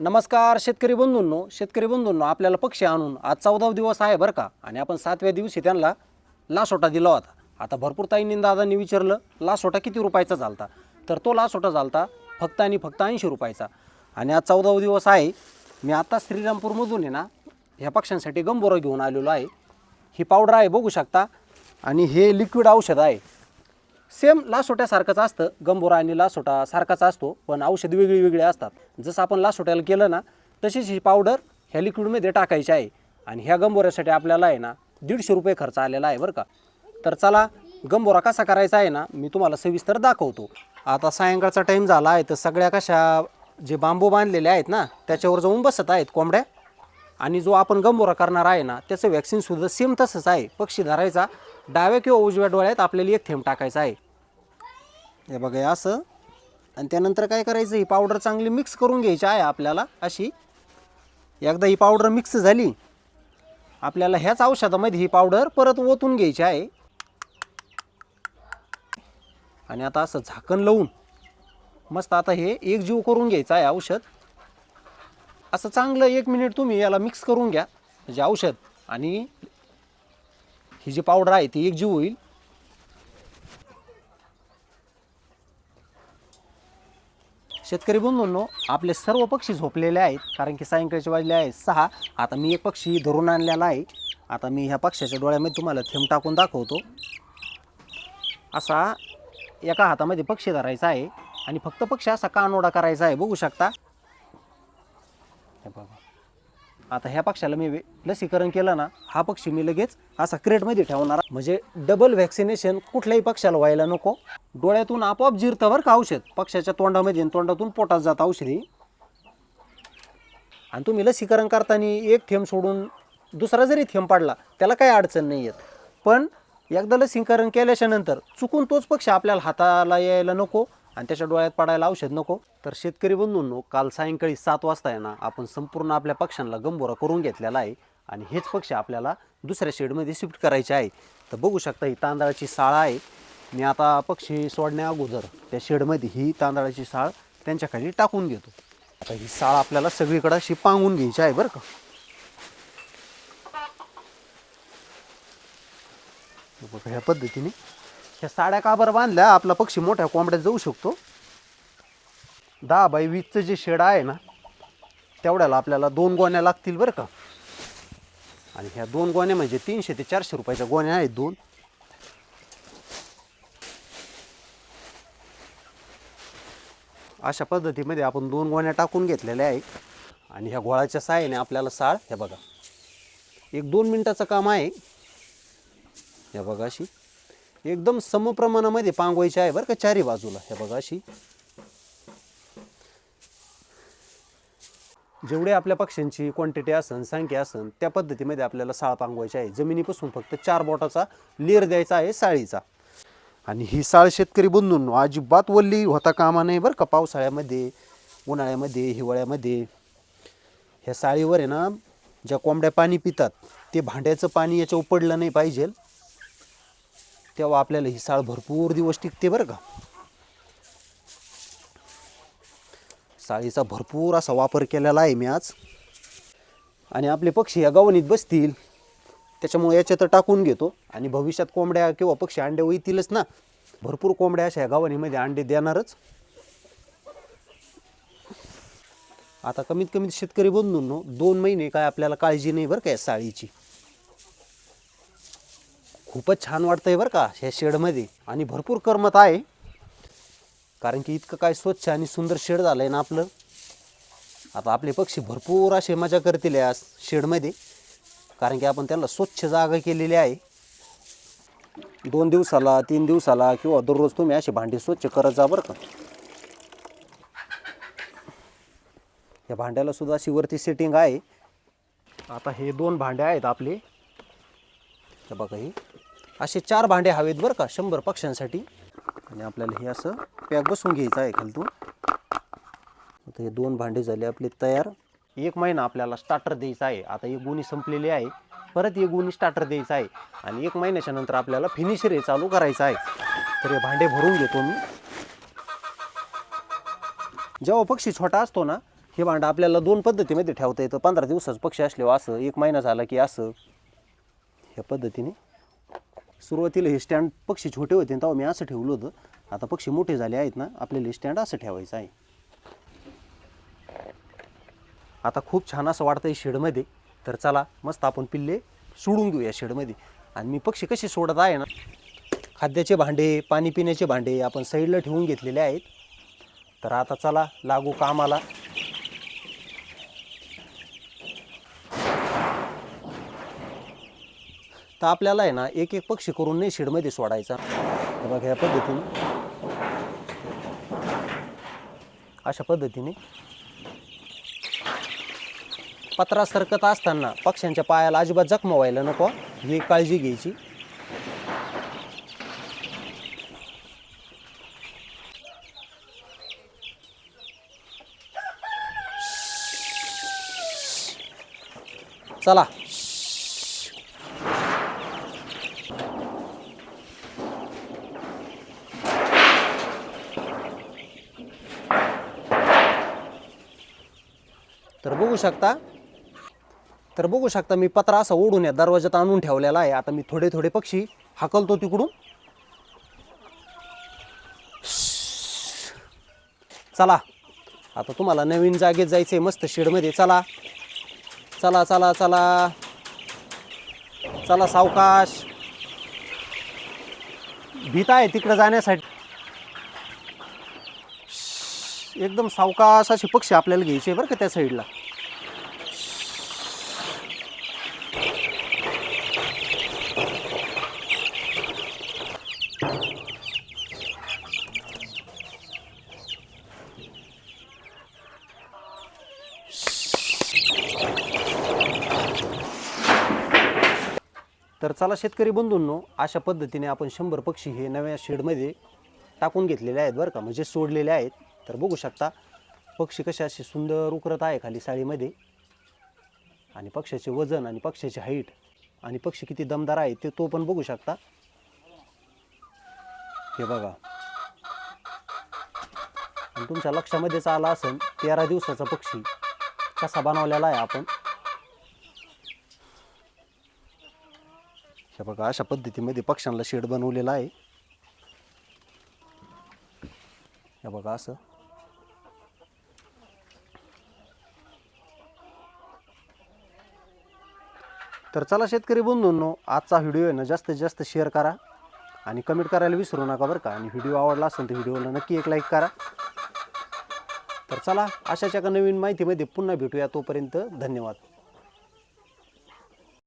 नमस्कार शेतकरी बंधूंनो. शेतकरी बंधूंनो आपल्याला पक्षी आणून आज चौदा दिवस आहे बरं का. आणि आपण सातव्या दिवशी त्यांना लासोटा दिला होता. आता भरपूर ताईंनी दादांनी विचारलं लासोटा किती रुपयाचा चालता तर तो लासोटा चालता फक्त आणि फक्त ऐंशी रुपयाचा. आणि आज चौदा दिवस आहे. मी आता श्रीरामपूरमधून आहे ना ह्या पक्ष्यांसाठी गंबोरा घेऊन आलेलो आहे. ही पावडर आहे बघू शकता. आणि हे लिक्विड औषध आहे. सेम लासोट्यासारखंच असतं. गंभोरा आणि लासोटा सारखाच असतो पण औषध वेगळी वेगळी असतात. जसं आपण लासोट्याला केलं ना तशीच ही पावडर ह्या लिक्विडमध्ये टाकायची आहे. आणि ह्या गंभोऱ्यासाठी आपल्याला आहे ना दीडशे रुपये खर्च आलेला आहे बरं का. तर चला गंभोरा कसा करायचा आहे ना मी तुम्हाला सविस्तर दाखवतो. आता सायंकाळचा टाईम झाला आहे तर सगळ्या कशा जे बांबू बांधलेले आहेत ना त्याच्यावर जाऊन बसत आहेत कोंबड्या. आणि जो आपण गंभोरा करणार आहे ना त्याचं व्हॅक्सिनसुद्धा सेम तसंच आहे. पक्षी धरायचा डाव्या किंवा उजव्या डोळ्यात आपल्याला एक थेंब टाकायचा आहे. हे बघा हे असं. आणि त्यानंतर काय करायचं ही पावडर चांगली मिक्स करून घ्यायची आहे आपल्याला अशी. एकदा ही पावडर मिक्स झाली आपल्याला ह्याच औषधामध्ये ही पावडर परत ओतून घ्यायची आहे. आणि आता असं झाकण लावून मस्त आता हे एक जीव करून घ्यायचं आहे औषध. असं चांगलं एक मिनिट तुम्ही याला मिक्स करून घ्या म्हणजे औषध. आणि ही जी पावडर आहे ती एक जीव होईल. शेतकरी बंधूंनो आपले सर्व पक्षी झोपलेले आहेत कारण की सायंकाळचे वाजले आहेत सहा. आता मी एक पक्षी धरून आणलेला आहे. आता मी ह्या पक्ष्याच्या डोळ्यामध्ये तुम्हाला थेंब टाकून दाखवतो. असा एका हातामध्ये पक्षी धरायचा आहे आणि फक्त पक्षी असा कानोडा करायचा आहे बघू शकता. हे बघा. आता ह्या पक्षाला मी लसीकरण केलं ना हा पक्षी मी लगेच असा क्रेटमध्ये ठेवणार. म्हणजे डबल व्हॅक्सिनेशन कुठल्याही पक्षाला व्हायला नको. डोळ्यातून आपोआप जिरतं बरं का औषध? पक्षाच्या तोंडामध्ये तोंडातून पोटात जात औषधी. आणि तुम्ही लसीकरण करताना एक थेंब सोडून दुसरा जरी थेंब पाडला त्याला काही अडचण नाही येत. पण एकदा लसीकरण केल्याच्यानंतर चुकून तोच पक्ष आपल्याला हाताला यायला नको. आणि त्याच्या डोळ्यात पडायला औषध नको. तर शेतकरी बंधूंनो काल सायंकाळी सात वाजता आहे आपण संपूर्ण आपल्या पक्ष्यांना गंभोरा करून घेतलेला आहे. आणि हेच पक्षी आपल्याला दुसऱ्या शेडमध्ये शिफ्ट करायचे आहे. तर बघू शकता ही तांदळाची साळ आहे. मी आता पक्षी सोडण्या अगोदर त्या शेडमध्ये ही तांदळाची साळ त्यांच्याखाली टाकून घेतो. आता ही साळ आपल्याला सगळीकडे अशी पांगून घ्यायची आहे बरं का. ह्या पद्धतीने ह्या साड्या का बरं बांधल्या? आपला पक्षी मोठ्या कोंबड्यात जाऊ शकतो. दहा बाय वीसचं जे शेड आहे ना तेवढ्याला आपल्याला दोन गोण्या लागतील बरं का. आणि ह्या दोन गोण्या म्हणजे तीनशे ते चारशे रुपयाच्या गोण्या आहेत दोन. अशा पद्धतीमध्ये आपण दोन गोण्या टाकून घेतलेल्या आहेत. आणि ह्या गोळाच्या साहाय्याने आपल्याला साळ हे बघा. एक दोन मिनटाचं काम आहे. हे बघा अशी. एकदम समप्रमाणामध्ये पांगवायची आहे बरं का चारी बाजूला. हे बघा अशी. जेवढे आपल्या पक्ष्यांची क्वांटिटी असन संख्या असन त्या पद्धतीमध्ये आपल्याला साळ पांगवायची आहे. जमिनीपासून फक्त चार बोटाचा लेर द्यायचा आहे साळीचा. आणि ही साळ शेतकरी बंधून अजिबात वल्ली होता कामा नाही बरं का पावसाळ्यामध्ये उन्हाळ्यामध्ये हिवाळ्यामध्ये. ह्या साळीवर आहे ना ज्या कोंबड्या पाणी पितात ते भांड्याचं पाणी याच्यावर पडलं नाही पाहिजे. तेव्हा आपल्याला ही साळ भरपूर दिवस टिकते बरं का. साळीचा भरपूर असा वापर केलेला आहे मी आज. आणि आपले पक्षी या गवणीत बसतील. त्याच्यामुळे याच्यात टाकून घेतो. आणि भविष्यात कोंबड्या किंवा पक्षी अंडे येतीलच ना. भरपूर कोंबड्या अशा या गव्हाणीमध्ये अंडे देणारच. आता कमीत कमीत शेतकरी बंधूंनो दोन महिने काय आपल्याला काळजी नाही बरं का या साळीची. खूपच छान वाटतंय बरं का ह्या शेडमध्ये. आणि भरपूर करमत आहे. कारण की इतकं काय स्वच्छ आणि सुंदर शेड झालं आहे ना आपलं. आता आपले पक्षी भरपूर असे मजा करतील या शेडमध्ये. कारण की आपण त्याला स्वच्छ जागा केलेली आहे. दोन दिवसाला तीन दिवसाला किंवा दररोज तुम्ही असे भांडे स्वच्छ करत जा बरं का. या भांड्याला सुद्धा अशी वरती सेटिंग आहे. आता हे दोन भांडे आहेत आपले. बघा हे. असे चार भांडे हवेत बरं का शंभर पक्ष्यांसाठी. आणि आपल्याला हे असं पॅक बसून घ्यायचं आहे खालतून. आता हे दोन भांडे झाले आपले तयार. एक महिना आपल्याला स्टार्टर द्यायचा आहे. आता एक गुणी संपलेली आहे. परत एक गुणी स्टार्टर द्यायचा आहे. आणि एक महिन्याच्या नंतर आपल्याला फिनिशर हे चालू करायचं आहे. तर हे भांडे भरून घेतो मी. जेव्हा पक्षी छोटा असतो ना हे भांडं आपल्याला दोन पद्धतीमध्ये ठेवता येतं. पंधरा दिवसाचं पक्षी असल्यावर असं एक महिना झाला की असं. ह्या पद्धतीने सुरुवातीला हे स्टँड पक्षी छोटे होते तेव्हा मी असं ठेवलं होतं. आता पक्षी मोठे झाले आहेत ना आपल्याला हे स्टँड असं ठेवायचं आहे. आता खूप छान असं वाटतं आहे शेडमध्ये. तर चला मस्त आपण पिल्ले सोडून घेऊया शेडमध्ये. आणि मी पक्षी कसे सोडत आहे ना खाद्याचे भांडे पाणी पिण्याचे भांडे आपण साईडला ठेवून घेतलेले आहेत. तर आता चला लागू कामाला. तर आपल्याला आहे ना एक एक पक्षी करून नाही शेडमध्ये सोडायचा बघा या पद्धतीने. अशा पद्धतीने. पत्रा सरकत असताना पक्ष्यांच्या पायाला अजिबात जखम व्हायला नको. ही काळजी घ्यायची. चला. तर बघू शकता. तर बघू शकता मी पत्रा असा ओढून या दरवाजात आणून ठेवलेला आहे. आता मी थोडे थोडे पक्षी हाकलतो तिकडून. चला. आता तुम्हाला नवीन जागेत जायचंय मस्त शेडमध्ये. चला. चला चला चला. चला सावकाश. भीत आहे तिकडं जाण्यासाठी. एकदम सावकाश असे पक्षी आपल्याला घ्यायचे बरं का त्या साईडला. तर चला शेतकरी बंधूंनो अशा पद्धतीने आपण शंभर पक्षी हे नव्या शेडमध्ये टाकून घेतलेले आहेत बरं का म्हणजे सोडलेले आहेत. तर बघू शकता पक्षी कसे असे सुंदर उकरत आहे खाली साळीमध्ये आणि पक्ष्याचे वजन आणि पक्ष्याची हाईट आणि पक्षी किती दमदार आहे ते तो पण बघू शकता. हे बघा. आणि तुमच्या लक्षामध्येच आला असेल तेरा दिवसाचा पक्षी कसा बनवलेला आहे आपण. हे बघा अशा पद्धतीमध्ये पक्ष्यांना शेड बनवलेला आहे. हे बघा असं. तर चला शेतकरी बंधूंनो आजचा व्हिडिओ आहे ना जास्तीत जास्त शेअर करा आणि कमेंट करायला विसरू नका बरं का. आणि व्हिडिओ आवडला असेल तर व्हिडिओला नक्की एक लाईक करा. तर चला अशाच एका नवीन माहितीमध्ये पुन्हा भेटूया. तोपर्यंत धन्यवाद.